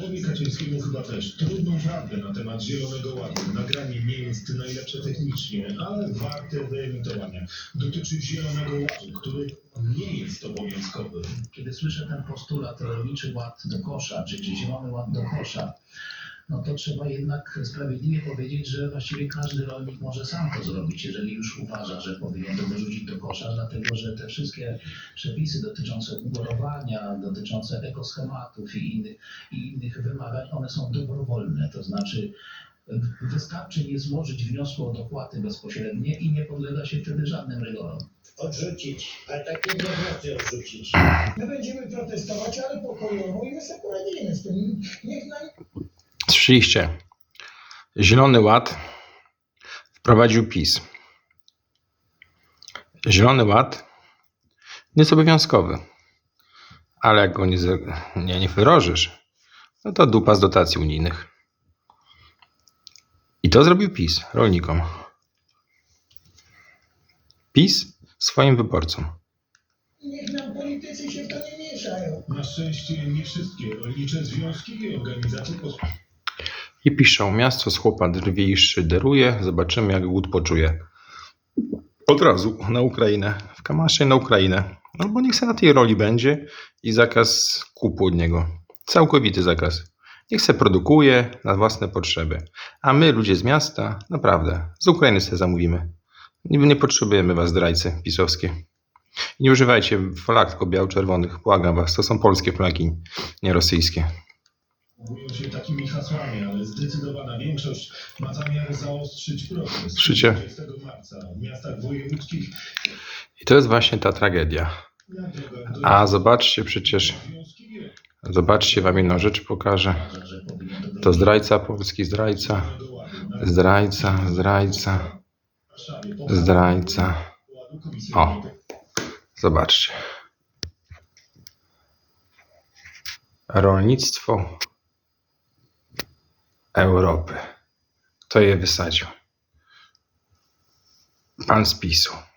Powie Kaczyńskiemu chyba też trudną prawdę na temat Zielonego Ładu. Nagranie nie jest najlepsze technicznie, ale warte wyemitowania. Dotyczy Zielonego Ładu, który nie jest obowiązkowy. Kiedy słyszę ten postulat rolniczy ład do kosza, czy, czy zielony ład do kosza, no to trzeba jednak sprawiedliwie powiedzieć, że właściwie każdy rolnik może sam to zrobić, jeżeli już uważa, że powinien to wyrzucić do kosza, dlatego że te wszystkie przepisy dotyczące ugorowania, dotyczące ekoschematów i innych, i innych wymagań, one są dobrowolne, to znaczy wystarczy nie złożyć wniosku o dopłaty bezpośrednie i nie podlega się wtedy żadnym rygorom. odrzucić, ale tak nie odrzucić. My będziemy protestować, ale pokojowo i my sobie poradzimy z tym. Niech nam Słyszeliście? Zielony Ład wprowadził PiS. Zielony Ład nie jest obowiązkowy, ale jak go nie, nie, nie wyrożysz, no to dupa z dotacji unijnych. I to zrobił PiS rolnikom. PiS swoim wyborcom. niech nam politycy się w to nie mieszają. Na szczęście nie wszystkie rolnicze związki i organizacje posłów. I piszą, miasto z chłopa drwie i szyderuje, zobaczymy jak głód poczuje. Od razu na Ukrainę, w Kamasze na Ukrainę. Albo niech se na tej roli będzie i zakaz kupu od niego. Całkowity zakaz. Niech se produkuje na własne potrzeby. A my, ludzie z miasta, naprawdę, z Ukrainy sobie zamówimy. Nie, potrzebujemy was, zdrajcy pisowskie. Nie używajcie flag tylko biało-czerwonych, błagam was, to są polskie flagi, nie rosyjskie. Mówią się takimi hasłami, ale zdecydowana większość ma zamiar zaostrzyć protest. Słyszycie? 20 marca w miastach wojewódzkich. I to jest właśnie ta tragedia. A zobaczcie przecież, zobaczcie wam jedną rzecz pokażę. To zdrajca Polski, zdrajca, zdrajca, zdrajca, zdrajca. O. Zobaczcie. Rolnictwo Europy. Kto je wysadził? Pan z PiSu.